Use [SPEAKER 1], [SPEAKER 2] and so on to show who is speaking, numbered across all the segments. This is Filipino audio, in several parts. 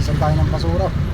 [SPEAKER 1] Bilisan tayo ng basura.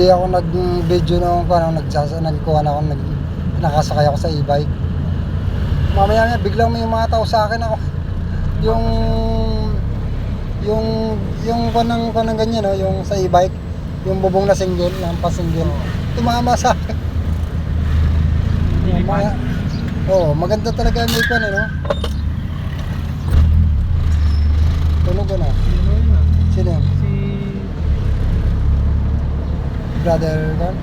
[SPEAKER 1] Hindi ako nag-video nung ano, nagsasa, nagkuhan ako, nag, nakasakay ako sa e-bike. Mamaya nga, biglang may mga tao sa akin ako. Yung, yung, yung kanang, kanang ganyan, no, yung sa e-bike, yung bubong na single, yung pasingle, tumama sa akin. Mamaya, Oo, oh, maganda talaga yung ikon, eh, no? Tunog ko na.
[SPEAKER 2] Sino yun ah?
[SPEAKER 1] Sino yun?
[SPEAKER 2] Si...
[SPEAKER 1] Brother Juan?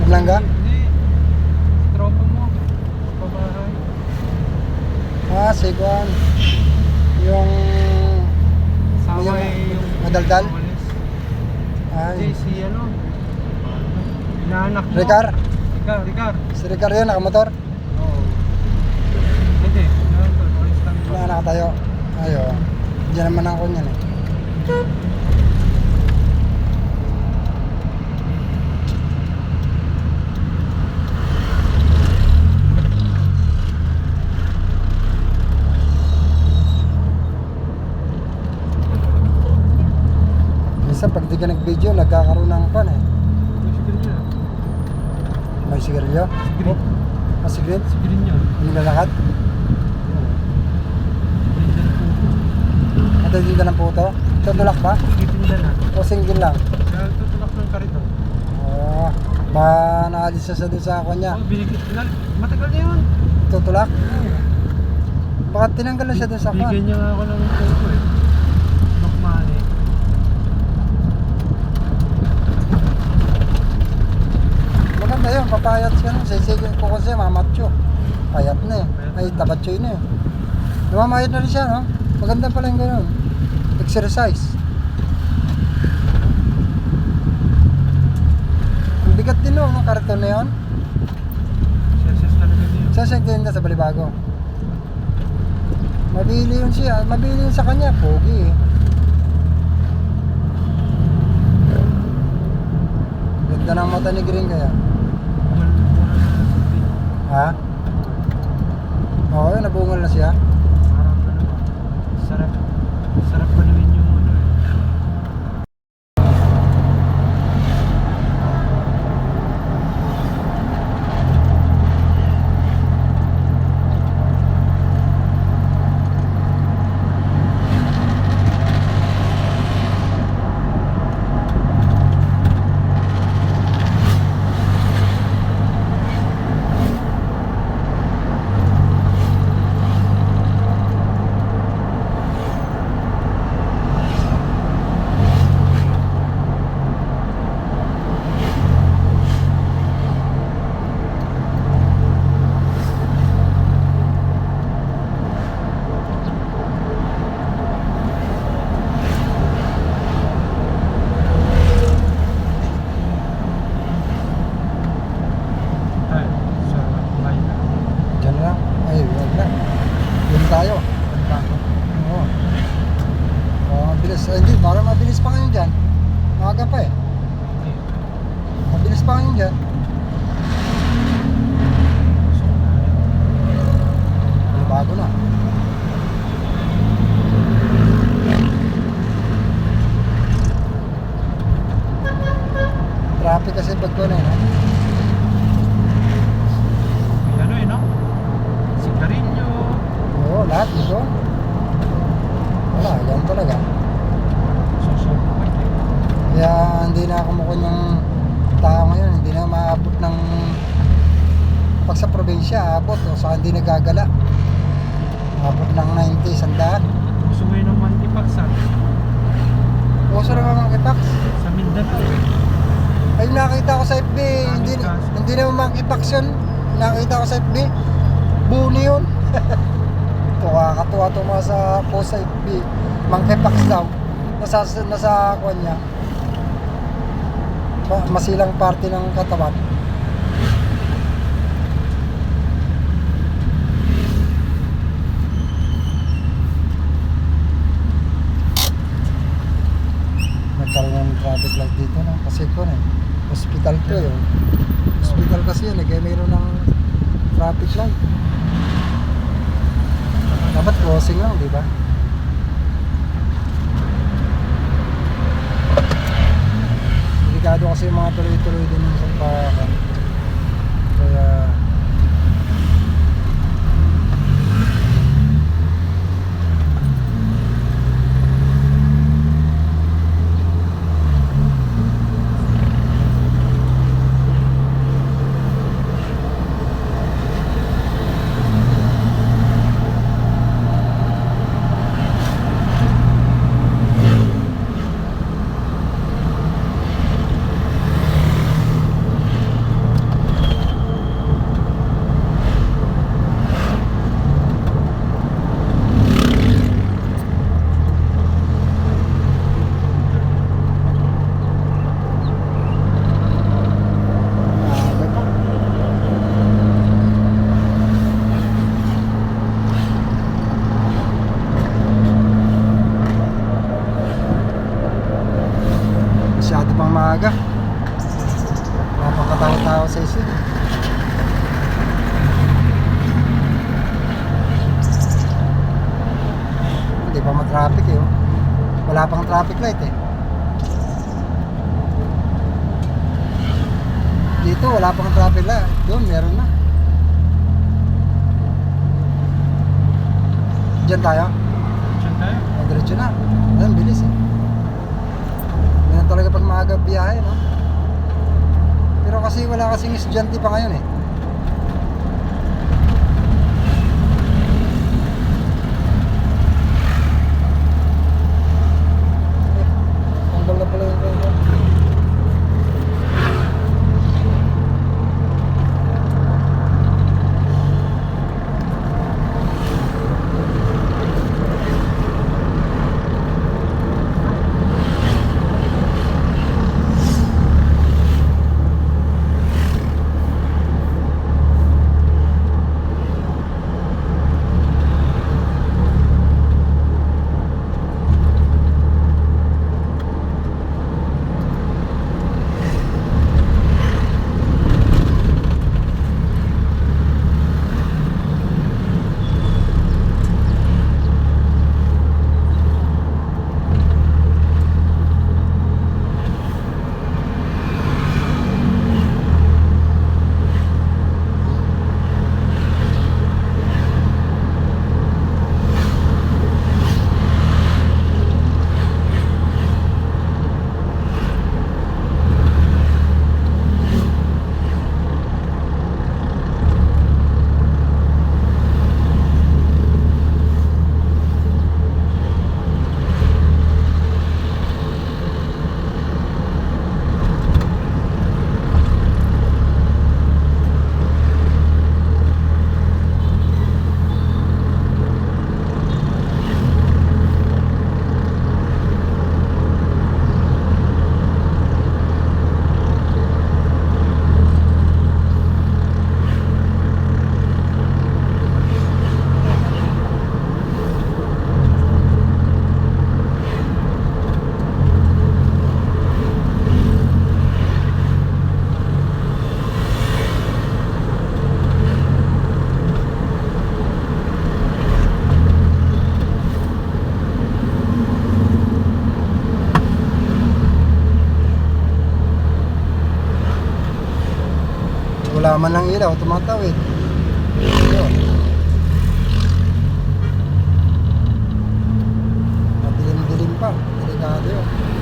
[SPEAKER 1] Maglangga?
[SPEAKER 2] Hindi. Tropa mo. Pabahay.
[SPEAKER 1] Ah, si Juan. Yung...
[SPEAKER 2] Sama
[SPEAKER 1] Yung
[SPEAKER 2] eh yung...
[SPEAKER 1] madaldal?
[SPEAKER 2] Walis. Hindi,
[SPEAKER 1] Ay,
[SPEAKER 2] si ano? Inaanak mo.
[SPEAKER 1] Ricar?
[SPEAKER 2] Ricar, Ricar.
[SPEAKER 1] Si Ricardo yun, nakamotor.
[SPEAKER 2] Oo. Hindi. Lang.
[SPEAKER 1] Wala na tayo. Ayo. Diyan naman ako niyan eh. Minsan pag di ka nag-video, nagkakaroon ng pan eh.
[SPEAKER 2] Niya.
[SPEAKER 1] May sigarilyo.
[SPEAKER 2] Sigil.
[SPEAKER 1] Ah, sigarilyo.
[SPEAKER 2] Niya. Oo. Tinda na po.
[SPEAKER 1] At hindi ng puto. Tutulak ba?
[SPEAKER 2] Titinda na.
[SPEAKER 1] O single lang?
[SPEAKER 2] Tutulak ng karito.
[SPEAKER 1] Oo. ba naalis sa doon sa kanya.
[SPEAKER 2] Oh, binigit. Nal- Matagal na yun.
[SPEAKER 1] Tutulak? Baka tinanggal na siya doon sa kwan.
[SPEAKER 2] Bigyan niya nga ako ng photo eh.
[SPEAKER 1] Yun, papayat siya. nun. Sisig ko kasi mamatcho. Payat na eh. Ay, tabatcho yun eh. Lumamayat na rin siya, no? Maganda pala yung ganun. Exercise. Ang bigat din no, no? Karton na yun. Saan siya tinda sa Balibago? Mabili yun siya. Mabili yun sa kanya. Pogi eh. Ganda ng mata ni Green kaya.
[SPEAKER 2] Wal- wala na lang.
[SPEAKER 1] Ha? Oo, oh, nabungal na siya.
[SPEAKER 2] Parang ano ba? Sarap. Sarap panuin yung ano eh. Ay, sa bahay na.
[SPEAKER 1] Diyan lang. Ay, wag na. Yun tayo.
[SPEAKER 2] Pagkako.
[SPEAKER 1] Oo. Mabilis. Ay, hindi, parang mabilis pa ngayon dyan. Maaga pa eh. Mabilis pa ngayon dyan. Bago na. Traffic kasi pag ko na eh.
[SPEAKER 2] ano eh.
[SPEAKER 1] Oo, lahat dito. Wala, yan talaga. Kaya hindi na ako mukhang yung tao ngayon, hindi na maabot ng pag sa probinsya, abot o saka hindi nagagala. Abot ng 90, sandaan.
[SPEAKER 2] Gusto mo yun ng ah.
[SPEAKER 1] Uso na mga kipax.
[SPEAKER 2] Sa Mindanao eh.
[SPEAKER 1] Ay nakita ko sa FB, hindi, hindi naman mga kipax yun. Nakita ko sa FB, buni yun. Tuwa katuwa sa post sa FB. Monkeypox daw. Nasa, nasa kwan niya. Masilang parte ng katawan. Nagkaroon ng traffic light dito na. Kasi ko na Hospital to yun. Hospital kasi yan eh. Kaya mayroon ng traffic light. Dapat crossing lang, di ba? Delikado kasi mga tuloy-tuloy din yung sampakan. Kaya Maaga pa. Masyado pang maaga. Napakatawa-tawa sa isip. Ma-traffic eh. oh. Wala pang traffic light eh. Dito wala pang traffic light. Doon meron na. Diyan tayo.
[SPEAKER 2] Diyan tayo.
[SPEAKER 1] Diretso na. Ayun, bilis eh. Ganun talaga pag maaga biyahe, no? Pero kasi wala kasing estudyante pa ngayon. Eh, wala man lang ilaw tumatawid. Yun madilim-dilim pa delikado yun.